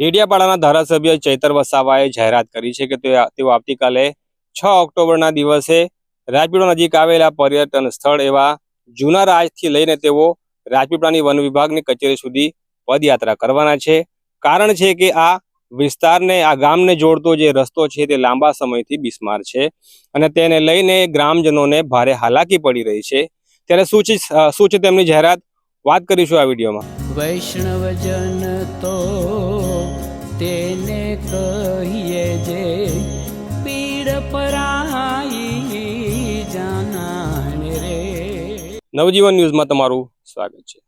ડેડિયાપાડાના ધારાસભ્ય ચૈતર વસાવાએ જાહેરાત કરી છે કે તેઓ આવતીકાલે છ ઓક્ટોબરના દિવસે રાજપીપળા નજીક આવેલા પર્યટન સ્થળ એવા જૂના રાજથી લઈને તેઓ રાજપીપળાની વન વિભાગની કચેરી સુધી પદયાત્રા કરવાના છે. કારણ છે કે આ વિસ્તારને, આ ગામને જોડતો જે રસ્તો છે તે લાંબા સમયથી બિસ્માર છે અને તેને લઈને ગ્રામજનોને ભારે હાલાકી પડી રહી છે. ત્યારે શું છે શું છે તેમની જાહેરાત. વાત કરીશું આ વિડીયોમાં. વૈષ્ણવજન તો કહીએ જે પીડ પરાઈ જાનાને રે. નવજીવન ન્યૂઝમાં તમારું સ્વાગત છે.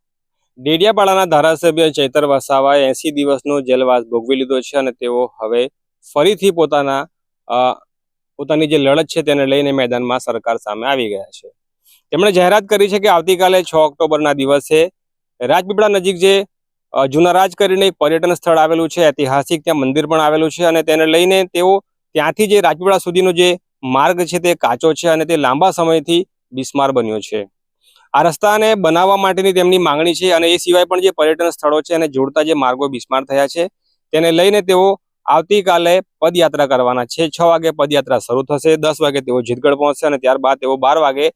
ડેડિયાપાડાના ધારાસભ્ય ચૈતર વસાવાએ એસી દિવસનો જેલવાસ ભોગવી લીધો છે અને તેઓ હવે ફરીથી પોતાના પોતાની જે લડત છે તેને લઈને મેદાનમાં સરકાર સામે આવી ગયા છે. તેમણે જાહેરાત કરી છે કે આવતીકાલે છ ઓક્ટોબરના દિવસે રાજપીપળા નજીક જે અ, જૂના રાજ કરીને એક પર્યટન સ્થળ આવેલું છે ઐતિહાસિક ત્યાં મંદિર પણ આવેલું છે અને તેને લઈને તેઓ ત્યાંથી જે રાજપીપળા સુધીનો જે માર્ગ છે તે કાચો છે અને તે લાંબા સમયથી બિસ્માર બન્યો છે. આ રસ્તાને બનાવવા માટેની તેમની માંગણી છે અને એ સિવાય પણ જે પર્યટન સ્થળો છે અને જોડતા જે માર્ગો બિસ્માર થયા છે તેને લઈને તેઓ આવતીકાલે પદયાત્રા કરવાના છે. છ વાગે પદયાત્રા શરૂ થશે દસ વાગે તેઓ જીતગઢ પહોંચશે અને ત્યારબાદ તેઓ બાર વાગે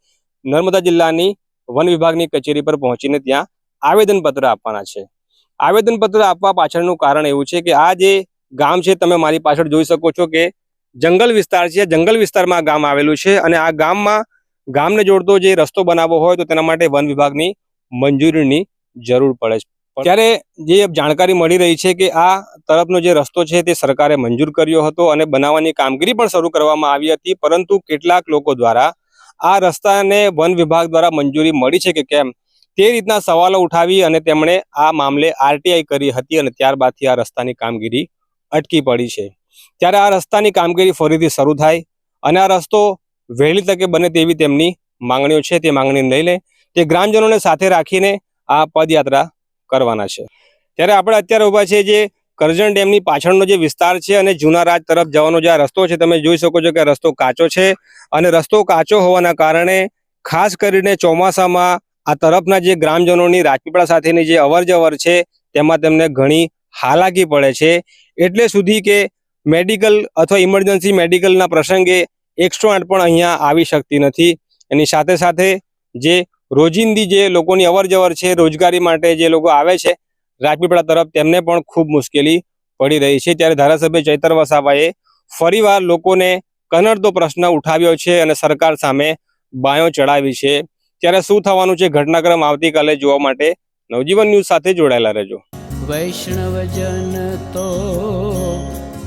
નર્મદા જિલ્લાની વન વિભાગની કચેરી પર પહોંચીને ત્યાં આવેદનપત્ર આપવાના છે. આવેદનપત્ર આપવા પાછળનું કારણ એવું છે કે આ જે ગામ છે, તમે મારી પાછળ જોઈ શકો છો કે જંગલ વિસ્તાર છે. જંગલ વિસ્તારમાં ગામ આવેલું છે અને આ ગામમાં ગામને જોડતો જે રસ્તો બનાવવો હોય તો તેના માટે વન વિભાગની મંજૂરીની જરૂર પડે છે. ત્યારે જે જાણકારી મળી રહી છે કે આ તરફનો જે રસ્તો છે તે સરકારે મંજૂર કર્યો હતો અને બનાવવાની કામગીરી પણ શરૂ કરવામાં આવી હતી, પરંતુ કેટલાક લોકો દ્વારા આ રસ્તાને વન વિભાગ દ્વારા મંજૂરી મળી છે કે કેમ? તે રીતના સવાલો ઉઠાવી અને તેમણે આ મામલે આરટીઆઈ કરી હતી અને ત્યારબાદથી આ રસ્તાની કામગીરી અટકી પડી છે. ત્યારે આ રસ્તાની કામગીરી ફરીથી શરૂ થાય અને આ રસ્તો વહેલી તકે બને તેવી તેમની માંગણીઓ છે. તે માંગણી નહીં લે તે ગ્રામજનોને સાથે રાખીને આ પદયાત્રા કરવાના છે. ત્યારે આપણે અત્યારે ઊભા છે જે કરજણ ડેમની પાછળનો જે વિસ્તાર છે અને જૂના રાજ તરફ જવાનો જે આ રસ્તો છે, તમે જોઈ શકો છો કે રસ્તો કાચો છે અને રસ્તો કાચો હોવાના કારણે ખાસ કરીને ચોમાસામાં આ તરફના જે ગ્રામજનોની રાજપીપળા સાથેની જે અવરજવર છે, તેમાં તેમને ઘણી હાલાકી પડે છે. એટલે સુધી કે મેડિકલ અથવા ઇમરજન્સી મેડિકલના પ્રસંગે એકસો આઠ પણ અહીંયા આવી શકતી નથી. એની સાથે સાથે જે રોજિંદી જે લોકોની અવરજવર છે, રોજગારી માટે જે લોકો આવે છે, રાજપીપળા તરફ તેમને પણ ખૂબ મુશ્કેલી પડી રહી છે. ત્યારે ધારાસભ્ય ચૈતર વસાવાએ ફરીવાર લોકોને કનડતો પ્રશ્ન ઉઠાવ્યો છે અને સરકાર સામે બાયો ચડાવી છે. ત્યારે શું થવાનું છે ઘટનાક્રમ આવતીકાલે જોવા માટે નવજીવન ન્યૂઝ સાથે જોડાયેલા રહેજો. વૈષ્ણવજન તો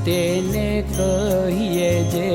તેને કહીએ જે